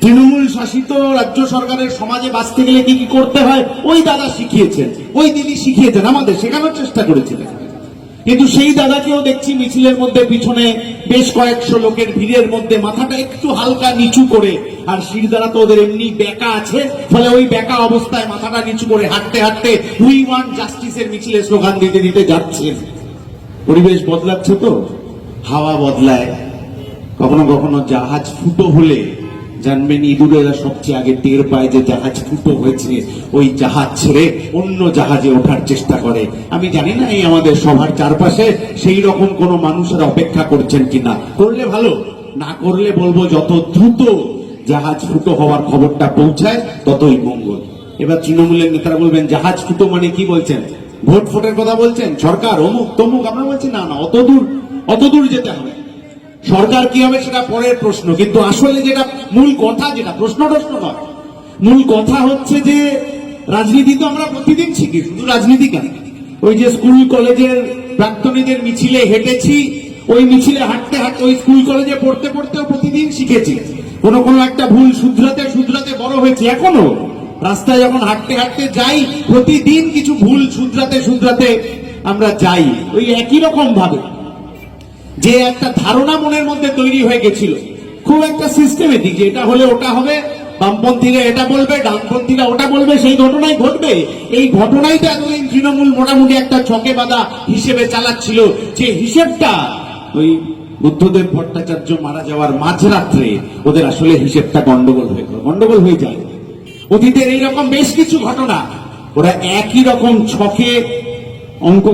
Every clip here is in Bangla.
তৃণমূল শাসিত রাজ্য সরকারের সমাজে বাঁচতে গেলে কি কি করতে হয়? ওই দাদা শিখিয়েছেন। ওই দিদি শিখিয়েছেন। আমাদের শেখানোর চেষ্টা করেছিলেন। কিন্তু সেই দাদাকেও দেখছি মিছিলের মধ্যে, পিছনে বেশ কয়েকশো লোকের ভিড়ের মধ্যে মাথাটা একটু হালকা নিচু করে। আর শিরদারা তো ওদের এমনি বেকা আছে। ফলে ওই বেকা অবস্থায় মাথাটা নিচু করে হাঁটতে হাঁটতে উই ওয়ান জাস্টিসের মিছিলে স্লোগান দিতে দিতে যাচ্ছেন। পরিবেশ বদলাচ্ছে তো। হাওয়া বদলায়। কখনো কখনো জাহাজ ফুটো হলে জানবেন ইঁদুরেরা সবচেয়ে আগে টের পায় যে জাহাজ ফুটো হয়েছে। ওই জাহাজ ছেড়ে অন্য জাহাজে ওঠার চেষ্টা করে। আমি জানি না এই আমাদের সবার চারপাশে সেই রকম কোন মানুষের অপেক্ষা করছেন কিনা। করলে ভালো, না করলে বলব যত দ্রুত জাহাজ ফুটো হওয়ার খবরটা পৌঁছায়, ততই মঙ্গল। এবার তৃণমূলের নেতারা বলবেন, জাহাজ ফুটো মানে কি বলছেন? ভোট ফোটের কথা বলছেন? সরকার, অমুক, তমুক, আমরা বলছি, না না অত দূর অত দূর যেতে হবে। সরকার কি হবে সেটা পরের প্রশ্ন। কিন্তু আসলে যেটা মূল কথা যেটা প্রশ্ন প্রশ্ন নয়। মূল কথা হচ্ছে যে, রাজনীতি তো আমরা প্রতিদিন শিখি, শুধু রাজনীতি কেন? ওই যে স্কুল কলেজের প্রাক্তনীদের মিছিলে হেঁটেছি, ওই মিছিলে হাঁটতে হাঁটতে, ওই স্কুল কলেজে পড়তে পড়তেও প্রতিদিন শিখেছি। কোনো কোনো একটা ভুল শুধরাতে শুধরাতে বড় হয়েছে। এখনও রাস্তায় যখন হাঁটতে হাঁটতে যাই, প্রতিদিন কিছু ভুল শুধরাতে শুধরাতে আমরা যাই। ওই একই রকম ভাবে যে একটা ধারণা মনের মধ্যে তৈরি হয়ে গেছিল। খুব একটা সিস্টেমেটিক যে এটা হলে ওটা হবে, বামপন্থীরা এটা বলবে, ডানপন্থীরা ওটা বলবে, সেই ঘটনাই ঘটবে। এই ঘটনাই তো এতদিন তৃণমূল মোটামুটি একটা ছকে বাঁধা হিসেবে চালাচ্ছিল। যে হিসেবটা ওই বুদ্ধদেব ভট্টাচার্য মারা যাওয়ার মাঝরাত্রে ওদের আসলে হিসেবটা গন্ডগোল হয়ে গেল। গন্ডগোল হয়ে যায়। অতীতের এইরকম বেশ কিছু ঘটনা, ওরা একই রকম ছকে অঙ্ক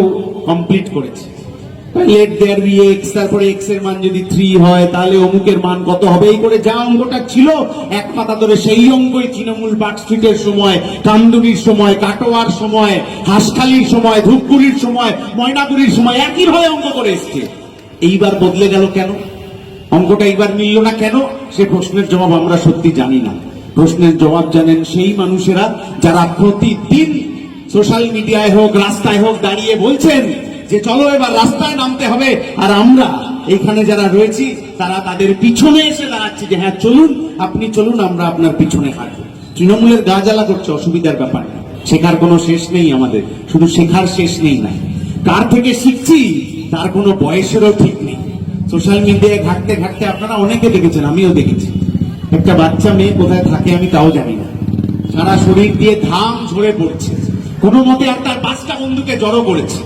কমপ্লিট করেছে। লেট দেয়ার বি এক্স তারপরে এক্সের মান যদি থ্রি হয়, তাহলে অমুকের মান কত হবে? এই করে যা অঙ্কটা ছিল, এক পাতা ধরে সেই অঙ্কই তৃণমূল পার্ক স্ট্রিটের সময়, কামদুনির সময়, কাটোয়ার সময়, হাঁসখালির সময়, ধূপগুড়ির সময়, ময়নাগুড়ির সময়, একই ভাবে অঙ্ক করে এসছে। এইবার বদলে গেল কেন? অঙ্কটা এইবার মিলল না কেন? সে প্রশ্নের জবাব আমরা সত্যি জানি না। প্রশ্নের জবাব জানেন সেই মানুষেরা যারা প্রতিদিন সোশ্যাল মিডিয়ায় হোক, রাস্তায় হোক দাঁড়িয়ে বলছেন যে চলো এবার রাস্তায় নামতে হবে। আর আমরা এইখানে যারা রয়েছি, তারা তাদের পিছনে এসে দাঁড়াচ্ছে যে হ্যাঁ চলুন, আপনি চলুন, আমরা আপনার পিছনে হাঁটবো। তৃণমূলের গা জ্বালা করছে, অসুবিধার ব্যাপার। শেখার কোনো শেষ নেই আমাদের, শুধু শেখার শেষ নেই না কার থেকে শিখছি, তার কোনো বয়সেরও ঠিক নেই। সোশ্যাল মিডিয়ায় ঘাটতে ঘাটতে আপনারা অনেকে দেখেছেন, আমিও দেখেছি। একটা বাচ্চা মেয়ে কোথায় থাকে আমি তাও জানি না। সারা শরীর দিয়ে ধাম ঝরে পড়ছে। কোনো মতে আর তার পাঁচটা বন্ধুকে জড়ো করেছে।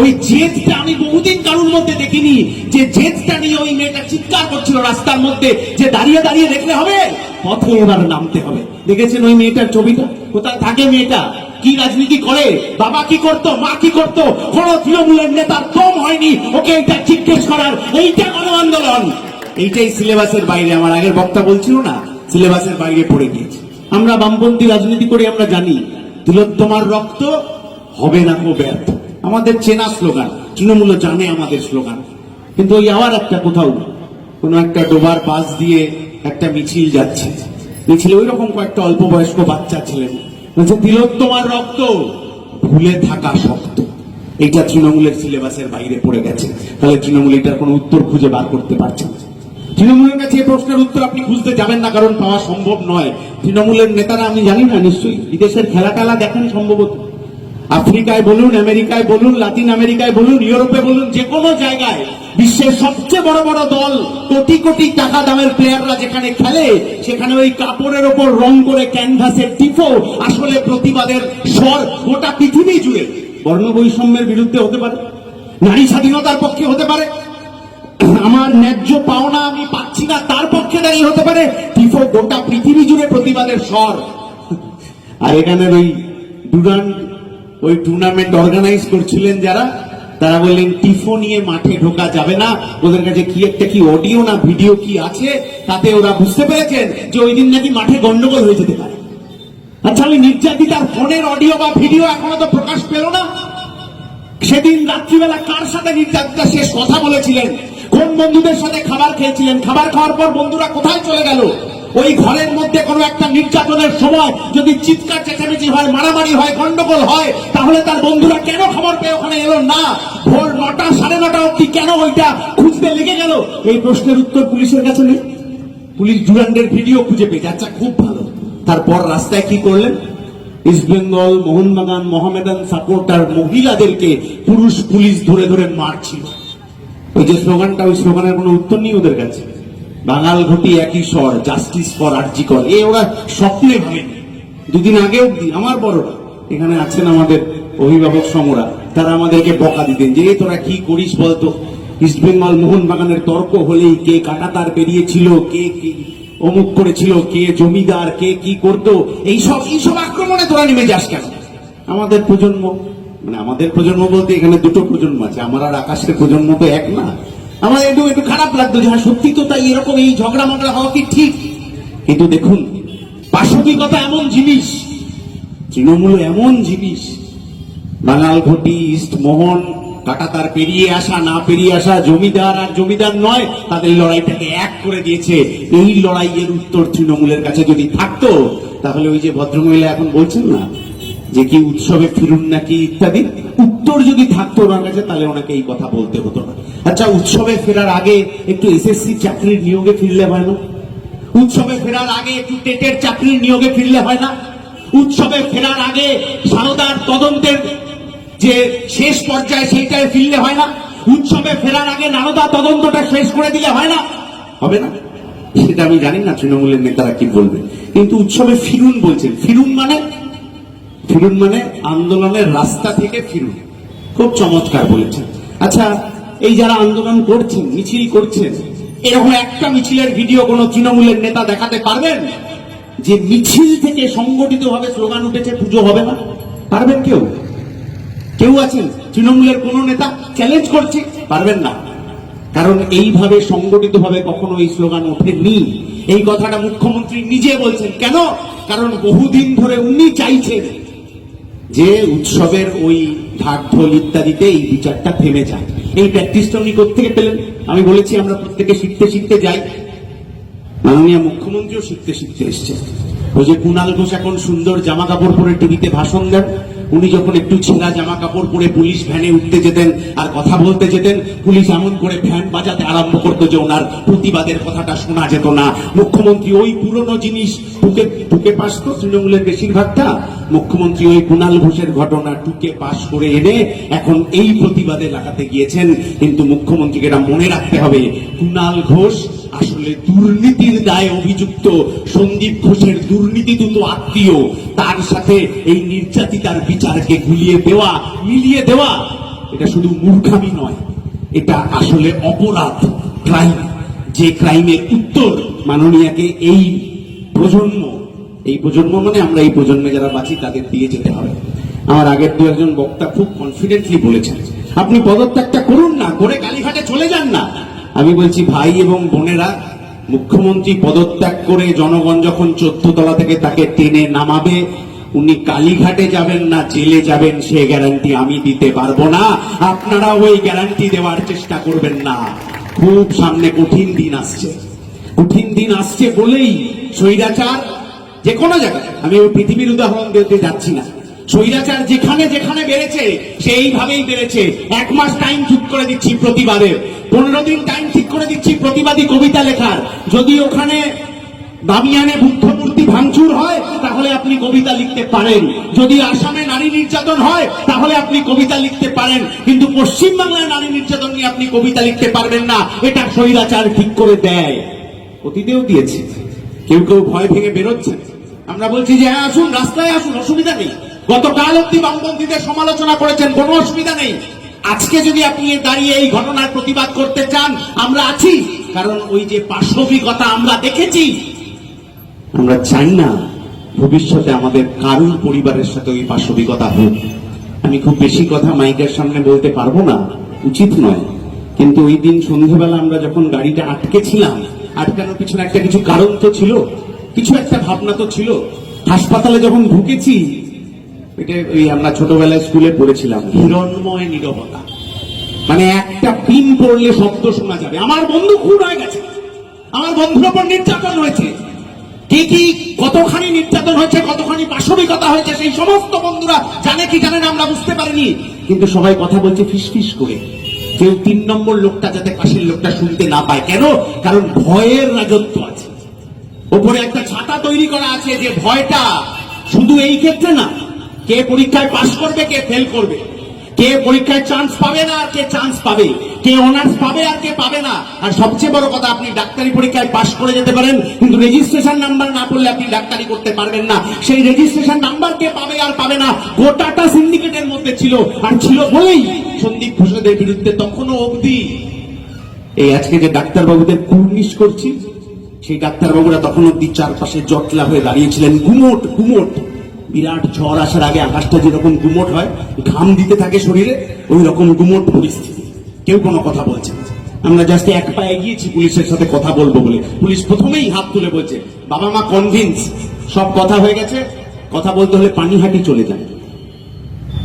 ওই জেদটা আমি বহুদিন কারুর মধ্যে দেখিনি, যে জেদটা নিয়ে ওই মেয়েটা চিৎকার করছিল রাস্তার মধ্যে, যে দাঁড়িয়ে দাঁড়িয়ে দেখলে হবে? পথে এবার নামতে হবে। দেখেছেন ওই মেয়েটার ছবিটা? কোথায় থাকে মেয়েটা? কি রাজনীতি করে? বাবা কি করতো? মা কি করতো? কোন তৃণমূলের নেতার কম হয়নি। ওকে এটা জিজ্ঞেস করার, এইটা গণ আন্দোলন। এইটাই সিলেবাসের বাইরে। আমার আগের বক্তা বলছিল না, সিলেবাসের বাইরে পড়ে গিয়েছে। আমরা বামপন্থী রাজনীতি করে, আমরা জানি। তিলোত্তমার রক্ত হবে না কো ব্যর্থ। আমাদের চেনা স্লোগান, তৃণমূল জানে আমাদের স্লোগান। কিন্তু ওই আবার একটা কোথাও কোন একটা ডোবার পাশ দিয়ে একটা মিছিল যাচ্ছে। মিছিলে ওই রকম কয়েকটা অল্প বয়স্ক বাচ্চা ছিলেন। বলছে, তিলোত্তমার রক্ত ভুলে থাকা শক্ত। এইটা তৃণমূলের সিলেবাসের বাইরে পড়ে গেছে। তাহলে তৃণমূল এটার কোনো উত্তর খুঁজে বার করতে পারছে না। তৃণমূলের কাছে এই প্রশ্নের উত্তর আপনি খুঁজতে যাবেন না, কারণ পাওয়া সম্ভব নয়। তৃণমূলের নেতারা, আমি জানি না, নিশ্চয়ই বিদেশের খেলা টেলা দেখেন সম্ভবত। আফ্রিকায় বলুন, আমেরিকায় বলুন, লাতিন আমেরিকায় বলুন, ইউরোপে বলুন, যে কোনো জায়গায় বিশ্বের সবচেয়ে বড় বড় দল কোটি কোটি টাকা দামের প্লেয়াররা যেখানে খেলে, সেখানে ওই কাপড়ের ওপর রং করে ক্যানভাসের টিপো আসলে প্রতিবাদের স্বর গোটা পৃথিবী জুড়ে। বর্ণ বৈষম্যের বিরুদ্ধে হতে পারে, নারী স্বাধীনতার পক্ষে হতে পারে, আমার ন্যায্য পাওনা আমি পাচ্ছি না, তার পক্ষে দাঁড়িয়ে হতে পারে টিফো গোটা পৃথিবী জুড়ে প্রতিবাদের স্বর। আর এখানের ওই ডুরান্ট ওই টুর্নামেন্ট অর্গানাইজ করছিলেন যারা, তারা বললেন টিফো নিয়ে মাঠে ঢোকা যাবে না। ওদের কাছে কি একটা কি অডিও না ভিডিও কি আছে? তাতে ওরা বুঝতে পেরেছেন যে ওই দিন নাকি মাঠে গন্ডগোল হয়ে যেতে পারে। আচ্ছা ওই নির্যাতিতার ফোনের অডিও বা ভিডিও এখনও তো প্রকাশ পেল না। সেদিন রাত্রিবেলা কার সাথে নির্যাতিতা শেষ কথা বলেছিলেন? কোন বন্ধুদের সাথে খাবার খেয়েছিলেন? খাবার খাওয়ার পর বন্ধুরা কোথায় চলে গেল? ওই ঘরের মধ্যে কোনো একটা নির্যাতনের সময় যদি চিৎকার চেঁচামেচি হয়, মারামারি হয়, গন্ডগোল হয়, তাহলে তার বন্ধুরা কেন খবর পেয়ে ওখানে এলো না? ভোর নটা, সাড়ে নটা অব্দি কেন ওইটা খুঁজতে লেগে গেল? এই প্রশ্নের উত্তর পুলিশের কাছে নেই। পুলিশ ডুরান্ডের ভিডিও খুঁজে পেয়েছে। আচ্ছা খুব ভালো। তারপর রাস্তায় কি করলেন? ইস্ট বেঙ্গল, মোহনবাগান, মোহামেডান সাপোর্টার মহিলাদেরকে পুরুষ পুলিশ ধরে ধরে মারছিল। ওই যে স্লোগানটা, ওই স্লোগানের কোনো উত্তর নেই ওদের কাছে। বাঙাল ঘটি একই স্বর জাস্টিস ফর আর্জিকর এ ওরা স্বপ্নে ভাবেনি দুদিন আগে অব্দি আমার বড়রা, এখানে আছেন আমাদের অভিভাবক সমরা, তারা আমাদেরকে বকা দিতেন যে তোরা কি করিস বলতো? ইস্ট বেঙ্গল মোহনবাগানের তর্ক হলেই কে কাটাতার পেরিয়েছিল, কে কি অমুক করেছিল, কে জমিদার, কে কি করতো? এইসব এইসব আক্রমণে তোরা নেমে যাস কেন? আমাদের প্রজন্ম মানে আমাদের প্রজন্ম বলতে এখানে দুটো প্রজন্ম আছে। আমার আর আকাশের প্রজন্ম তো এক না। আমার একটু একটু খারাপ লাগতো যে হ্যাঁ সত্যি তো তাই এরকম এই ঝগড়া মগড়া হওয়া কি ঠিক? কিন্তু দেখুন, পাশবিকতা এমন জিনিস, তৃণমূল এমন জিনিস, বাঙাল ঘটি, ইস্ট মোহন, কাটাতার পেরিয়ে আসা, না পেরিয়ে আসা, জমিদার আর জমিদার নয়, তাদের লড়াইটাকে এক করে দিয়েছে। এই লড়াইয়ের উত্তর তৃণমূলের কাছে যদি থাকতো, তাহলে ওই যে ভদ্রমহিলা এখন বলছেন না যে কি উৎসবে ফিরুন নাকি ইত্যাদি? উত্তর যদি থাকতো ওনার কাছে, তাহলে ওনাকে এই কথা বলতে হতো না। আচ্ছা উৎসবে ফেরার আগে একটু এসএসসি চাকরির নিয়োগে ফিরলে হয় না? উৎসবে ফেরার আগে একটু টেটের চাকরির নিয়োগে ফিরলে হয় না? উৎসবে ফেরার আগে সারদার তদন্তের যে শেষ পর্যায়ে সেইটায় ফিরলে হয় না? উৎসবে ফেরার আগে নারদা তদন্তটা শেষ করে দিলে হয় না? হবে না? সেটা আমি জানি না, তৃণমূলের নেতারা কি বলবে। কিন্তু উৎসবে ফিরুন বলছেন। ফিরুন মানে ফিরুন মানে আন্দোলনের রাস্তা থেকে ফিরুন। খুব চমৎকার বলেছেন। আচ্ছা এই যারা আন্দোলন করছেন, মিছিল করছেন, এরকম একটা মিছিলের ভিডিও কোন তৃণমূলের নেতা দেখাতে পারবেন? যে মিছিল থেকে সংগঠিত ভাবে স্লোগান উঠেছে, পুজো হবে না? পারবেন কেউ? কেউ আছেন? তৃণমূলের কোন নেতা চ্যালেঞ্জ করছে? পারবেন না। কারণ এইভাবে সংগঠিত ভাবে কখনো এই স্লোগান ওঠেনি এই কথাটা মুখ্যমন্ত্রী নিজে বলছেন। কেন? কারণ বহুদিন ধরে উনি চাইছেন যে উৎসবের ওই ঢাক ঢোল ইত্যাদিতে এই বিচারটা থেমে যায়। এই প্র্যাকটিসটা উনি কোথেকে পেলেন? আমি বলেছি, আমরা প্রত্যেকে শিখতে শিখতে যাই। মাননীয় মুখ্যমন্ত্রীও শিখতে শিখতে এসছে ওই যে কুণাল ঘোষ এখন সুন্দর জামা কাপড় পরে টিভিতে ভাষণ দেন। উনি যখন একটু ছেঁড়া জামা কাপড় পরে পুলিশ ভ্যানে উঠতে যেতেন আর কথা বলতে যেতেন, পুলিশ এমন করে ভ্যান বাজাতে আরম্ভ করতো যে ওনার প্রতিবাদের কথাটা শোনা যেত না। মুখ্যমন্ত্রী ওই পুরনো জিনিস টুকে টুকে পাস তো তৃণমূলের বেশিরভাগটা? মুখ্যমন্ত্রী ওই কুণাল ঘোষের ঘটনা টুকে পাস করে এনে এখন এই প্রতিবাদে লাগাতে গিয়েছেন। কিন্তু মুখ্যমন্ত্রীকে এটা মনে রাখতে হবে। কুণাল ঘোষ আসলে দুর্নীতির দায়ে অভিযুক্ত সন্দীপ ঘোষের দুর্নীতি দুত আত্মীয়। তার সাথে এই নির্যাতিতার বিচারকে গুলিয়ে দেওয়া, মিলিয়ে দেওয়া, এটা শুধু মূর্খামি নয়, এটা আসলে অপরাধ ক্রাইম যে ক্রাইমের উত্তর মাননীয়াকে এই প্রজন্ম এই প্রজন্ম মানে আমরা এই প্রজন্মে যারা বাঁচি তাদের দিয়ে যেতে হবে। আমার আগের দু একজন বক্তা খুব কনফিডেন্টলি বলেছেন, আপনি পদত্যাগটা করুন না, করে কালীঘাটে চলে যান না। আমি বলছি ভাই এবং বোনেরা, মুখ্যমন্ত্রী পদত্যাগ করে জনগণ যখন চোদ্দ তলা থেকে তাকে টেনে নামাবে, উনি কালীঘাটে যাবেন না, জেলে যাবেন, সে গ্যারান্টি আমি দিতে পারব না। আপনারা ওই গ্যারান্টি দেওয়ার চেষ্টা করবেন না। খুব সামনে কঠিন দিন আসছে। কঠিন দিন আসছে বলেই স্বৈরাচার যে কোনো জায়গায়, আমি ওই পৃথিবীর উদাহরণ দিতে যাচ্ছি না। স্বৈরাচার যেখানে যেখানে বেড়েছে, সেইভাবেই বেড়েছে। এক মাস টাইম ঠিক করে দিচ্ছি প্রতিবাদের পনেরো দিন টাইম ঠিক করে দিচ্ছি প্রতিবাদী কবিতা লেখার। যদি ওখানে বামিয়ানে বুদ্ধ মূর্তি ভাঙচুর হয়, তাহলে আপনি কবিতা লিখতে পারেন। যদি আসামে নারী নির্যাতন হয়, তাহলে আপনি কবিতা লিখতে পারেন। কিন্তু পশ্চিমবাংলায় নারী নির্যাতন নিয়ে আপনি কবিতা লিখতে পারবেন না। এটা স্বৈরাচার ঠিক করে দেয়। অতীতেও দিয়েছে। কেউ কেউ ভয় ভেঙে বেরোচ্ছে। আমরা বলছি যে হ্যাঁ আসুন, রাস্তায় আসুন, অসুবিধা নেই। গতকাল অব্দি বামপন্থীদের সমালোচনা করেছেন, কোনো অসুবিধা নেই। আজকে যদি আপনি দাঁড়িয়ে এই ঘটনার প্রতিবাদ করতে চান, আমরা আছি। কারণ ওই যে পাশবিকতা আমরা দেখেছি, আমরা চাই না ভবিষ্যতে আমাদের কারুর পরিবারের সাথে ওই পাশবিকতা হোক। আমি খুব বেশি কথা মাইকের সামনে বলতে পারব না, উচিত নয়। কিন্তু ওই দিন সন্ধ্যেবেলা আমরা যখন গাড়িটা আটকেছিলাম আটকানোর পিছনে একটা কিছু কারণ তো ছিল, কিছু একটা ভাবনা তো ছিল। হাসপাতালে যখন ঢুকেছি এটা ওই আমরা ছোটবেলায় স্কুলে পড়েছিলাম। হিরণময় নীরবতা। মানে একটা পিন পড়লে শব্দ শোনা যাবে। আমার বন্ধু খুন হয়ে গেছে আমার বন্ধুর ওপর নির্যাতন হয়েছে। কি কি কতখানি নির্যাতন হয়েছে কতখানি পাশবিকতা হয়েছে সেই সমস্ত বন্ধুরা জানে কি জানে না আমরা বুঝতে পারিনি। কিন্তু সবাই কথা বলছে ফিস ফিস করে। কেউ তিন নম্বর লোকটা যাতে পাশের লোকটা শুনতে না পায়। কেন? কারণ ভয়ের রাজত্ব আছে। ওপরে একটা ছাতা তৈরি করা আছে যে ভয়টা শুধু এই ক্ষেত্রে না কে পরীক্ষায় পাশ করবে, কে ফেল করবে? কে পরীক্ষায় চান্স পাবে না, আর কে চান্স পাবে? কে অনার্স পাবে, আর কে পাবে না? আর সবচেয়ে বড় কথা, আপনি ডাক্তারি পরীক্ষায় পাশ করে যেতে পারেন, কিন্তু রেজিস্ট্রেশন নাম্বার না পড়লে আপনি ডাক্তারি করতে পারবেন না। সেই রেজিস্ট্রেশন নাম্বার কে পাবে আর পাবে না, গোটাটা সিন্ডিকেটের মধ্যে ছিল, আর ছিল বলেই সন্দীপ ঘোষদের বিরুদ্ধে তখনও অবধি। এই আজকে যে ডাক্তারবাবুদের কুর্নিশ করছি সেই ডাক্তারবাবুরা তখন অব্দি চারপাশে জটলা হয়ে দাঁড়িয়েছিলেন, গুমোট গুমোট। বিরাট ঝড় আসার আগে আকাশটা যেরকম গুমোট হয়, ঘাম দিতে থাকে শরীরে ওই রকম গুমোট পরিস্থিতি। কেউ কোনো কথা বলছে। আমরা জাস্ট এক পা এগিয়েছি, পুলিশের সাথে কথা বলব বলে। পুলিশ প্রথমেই হাত তুলে বলছে, বাবা মা কনভিন্স সব কথা হয়ে গেছে। কথা বলতে হলে পানিহাটি চলে যায়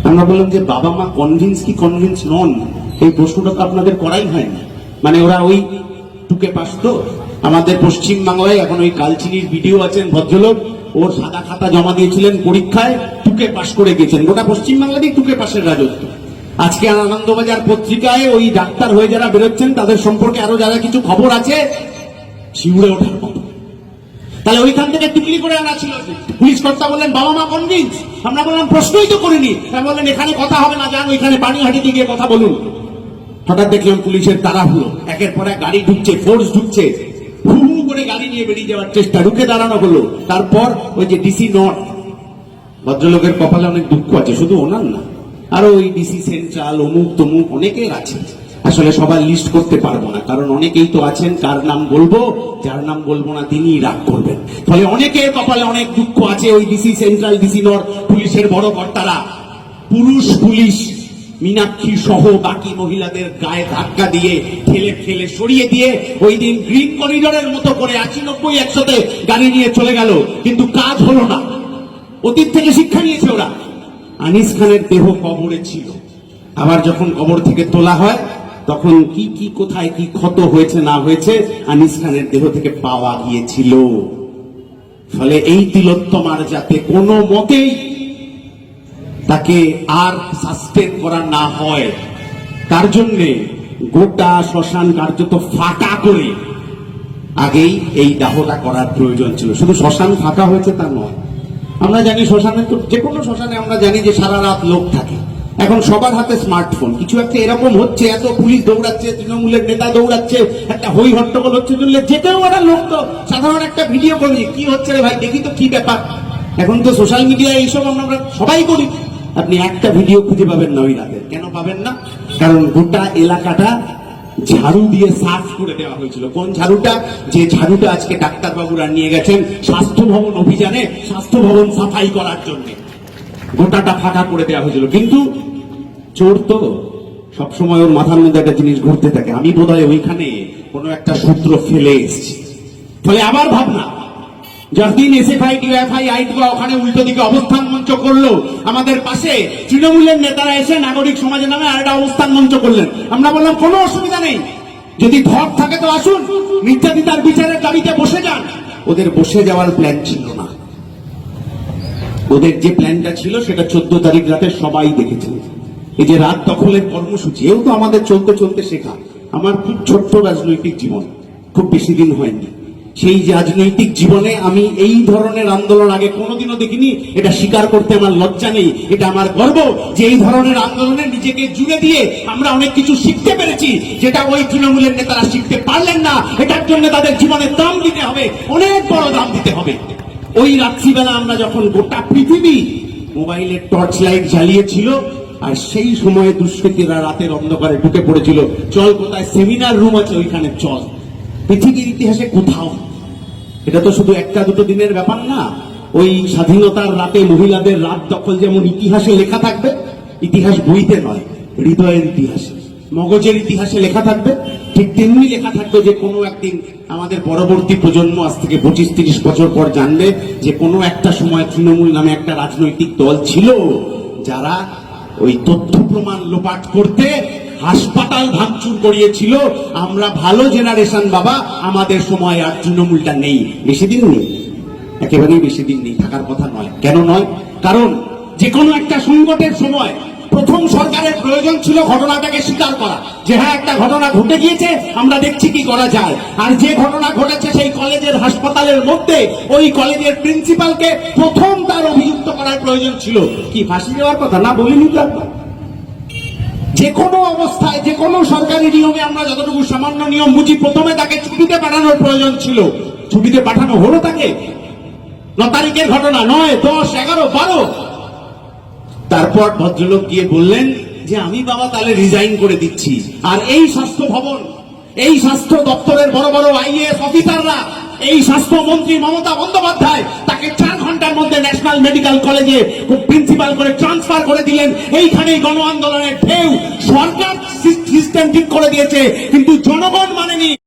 আমরা বললাম যে, বাবা মা কনভিন্স কি কনভিন্স নন? এই প্রশ্নটা তো আপনাদের করাই হয়নি। মানে ওরা ওই টুকে পাস তো। আমাদের পশ্চিম বাংলায় এখন ওই কালচিনির ভিডিও আছেন ভদ্রলোক। ওর সাদা খাতা জমা দিয়েছিলেন পরীক্ষায়, টুকে পাশ করে গেছেন। গোটা পশ্চিম বাংলাতেই টুকে পাশের রাজত্ব। আজকে আনন্দবাজার পত্রিকায় ওই ডাক্তার হয়ে যারা বেরোচ্ছেন, তাদের সম্পর্কে আরও যারা কিছু খবর আছে, শিউরে ওঠার মতো। তাহলে ওইখান থেকে টুকলি করে আনা ছিল। পুলিশ কর্তা বললেন, বাবা মা কনভিন্স আমরা বললাম, প্রশ্নই তো করিনি। তারা বললেন এখানে কথা হবে না, যান, ওইখানে পানিহাটিতে গিয়ে কথা বলুন। হঠাৎ দেখলাম পুলিশের তাড়াহুড়ো। একের পর এক গাড়ি ঢুকছে ফোর্স ঢুকছে। নিয়ে বেরিয়ে যাওয়ার চেষ্টা রুখে দাঁড়ানো হলো। তারপর ওই যে ডিসি নট ভদ্রলোকের কপালে অনেক দুঃখ আছে শুধু ওনার না আরও ওই ডিসি সেন্ট্রাল অমুক তমুক অনেকের আছে। আসলে সবার লিস্ট করতে পারব না কারণ অনেকেই তো আছেন কার নাম বলব যার নাম বলব না তিনি রাগ করবেন। ফলে অনেকের কপালে অনেক দুঃখ আছে ওই ডিসি সেন্ট্রাল ডিসি নর পুলিশের বড় কর্তারা। পুরুষ পুলিশ। মীনাক্ষী সহ বাকি মহিলাদের গায়ে ধাক্কা দিয়ে ঠেলে ঠেলে সরিয়ে দিয়ে ওই দিন গ্রিন করিডোরের মতো করে আশি নব্বই একশোতে গাড়ি নিয়ে চলে গেল। কিন্তু কাজ হলো না। অতীত থেকে শিক্ষা নিয়েছে ওরা। আনিস খানের দেহ কবরে ছিল। আবার যখন কবর থেকে তোলা হয়, তখন কি কি, কোথায়, কি ক্ষত হয়েছে, না হয়েছে, আনিস খানের দেহ থেকে পাওয়া গিয়েছিল। ফলে এই তিলোত্তমার যাতে কোনো মতেই তাকে আর সাসপেন্ড করা না হয়। তার জন্যে গোটা শ্মশান কার্যত ফাঁকা করে আগেই এই দাহটা করার প্রয়োজন ছিল। শুধু শ্মশান ফাঁকা হয়েছে তা নয়। আমরা জানি শ্মশানে তো যে কোনো শ্মশানে আমরা জানি যে সারা রাত লোক থাকে। এখন সবার হাতে স্মার্টফোন কিছু একটা এরকম হচ্ছে, এত পুলিশ দৌড়াচ্ছে, তৃণমূলের নেতা দৌড়াচ্ছে, একটা হই হট্টগোল হচ্ছে, বললে যেতেও ওরা লোক তো সাধারণ একটা ভিডিও করি কি হচ্ছে রে ভাই, দেখি তো কি ব্যাপার। এখন তো সোশ্যাল মিডিয়ায় এইসব আমরা সবাই করি। আপনি একটা ভিডিও খুঁজে পাবেন না ওই রাতে কেন পাবেন না? কারণ গোটা এলাকাটা ঝাড়ু দিয়ে সাফ করে দেওয়া হয়েছিল। কোন ঝাড়ুটা? যে ঝাড়ুটা আজকে ডাক্তারবাবুরা নিয়ে গেছেন স্বাস্থ্য ভবন অভিযানে স্বাস্থ্য ভবন সাফাই করার জন্য। গোটাটা ফাঁকা করে দেওয়া হয়েছিল। কিন্তু চোর তো সবসময় ওর মাথার মধ্যে একটা জিনিস ঘুরতে থাকে। আমি বোধহয় ওইখানে কোনো একটা সূত্র ফেলে এসেছি। ফলে আবার ভাবনা যতদিন এসএফআই ডিএফআই আইটবা ওখানে উল্টো দিকে অবস্থান মঞ্চ করল, আমাদের পাশে তৃণমূলের নেতারা এসে নাগরিক সমাজের নামে আর একটা অবস্থান মঞ্চ করলেন। আমরা বললাম, কোনো অসুবিধা নেই। যদি ধর থাকে তো আসুন। নির্যাতিতার বিচারের দাবিতে বসে যান। ওদের বসে যাওয়ার প্ল্যান ছিল না। ওদের যে প্ল্যানটা ছিল, সেটা চোদ্দ তারিখ রাতে সবাই দেখেছেন এই যে রাত দখলের কর্মসূচি, এও তো আমাদের চলতে চলতে শেখা। আমার খুব ছোট্ট রাজনৈতিক জীবন। খুব বেশি দিন হয়নি। সেই রাজনৈতিক জীবনে আমি এই ধরনের আন্দোলন আগে কোনোদিনও দেখিনি, এটা স্বীকার করতে আমার লজ্জা নেই, এটা আমার গর্ব যে এই ধরনের আন্দোলনে নিজেকে জুড়ে দিয়ে আমরা অনেক কিছু শিখতে পেরেছি, যেটা ওই তৃণমূলের নেতারা শিখতে পারলেন না। এটার জন্য তাদের জীবনের দাম দিতে হবে, অনেক বড় দাম দিতে হবে। ওই রাত্রিবেলা আমরা যখন গোটা পৃথিবী মোবাইলের টর্চ লাইট জ্বালিয়েছিল, আর সেই সময়ে দুষ্কৃতীরা রাতের অন্ধকারে ঢুকে পড়েছিল, চল কোথায়? সেমিনার রুম আছে, ওইখানে চল। পৃথিবীর ইতিহাসে কোথাও। এটা তো শুধু একটা দুটো দিনের ব্যাপার না, ওই স্বাধীনতার রাতে মহিলাদের রাত দখল যেমন ইতিহাসে লেখা থাকবে, ইতিহাস বইতে নয়, হৃদয়ের ইতিহাসে, মগজের ইতিহাসে লেখা থাকবে, ঠিক তেমনি লেখা থাকবে যে কোনো একদিন আমাদের পরবর্তী প্রজন্ম আজ থেকে পঁচিশ তিরিশ বছর পর জানবে যে কোনো একটা সময় তৃণমূল নামে একটা রাজনৈতিক দল ছিল, যারা ওই তথ্য প্রমাণ লোপাট করতে হাসপাতাল ভাঙচুর করিয়েছিল। আমরা ভালো জেনারেশন বাবা, আমাদের সময় আর তৃণমূলটা নেই। বেশি দিন নেই। একেবারেই বেশি দিন নেই, থাকার কথা নয়। কেন নয়? কারণ যে কোনো একটা সংকটের সময় প্রথম সরকারের প্রয়োজন ছিল ঘটনাটাকে স্বীকার করা। যে হ্যাঁ একটা ঘটনা ঘটে গিয়েছে, আমরা দেখছি কি করা যায়। আর যে ঘটনা ঘটেছে সেই কলেজের হাসপাতালের মধ্যে, ওই কলেজের প্রিন্সিপালকে প্রথম তার অভিযুক্ত করার প্রয়োজন ছিল। কি ফাঁসি দেওয়ার কথা? না, বলিনি তো একবার। যে কোনো অবস্থায়, যে কোনো সরকারি নিয়মে আমরা যতটুকু সামান্য নিয়ম বুঝি, প্রথমে তাকে ছুটিতে পাঠানোর প্রয়োজন ছিল। ছুটিতে পাঠানো হলো তাকে। ন তারিখের ঘটনা, নয়, দশ, এগারো, বারো। তারপর ভদ্রলোক গিয়ে বললেন যে, আমি বাবা তাহলে রিজাইন করে দিচ্ছি। আর এই স্বাস্থ্য ভবন, এই স্বাস্থ্য দপ্তরের বড় বড় আইএএস অফিসাররা এই স্বাস্থ্যমন্ত্রী মমতা বন্দ্যোপাধ্যায় তাকে চার ঘণ্টার মধ্যে ন্যাশনাল মেডিকেল কলেজে প্রিন্সিপাল করে ট্রান্সফার করে দিলেন। এইখানেই গণ আন্দোলনের ঢেউ। সরকার সিস্টেম ঠিক করে দিয়েছে, কিন্তু জনগণ মানেনি।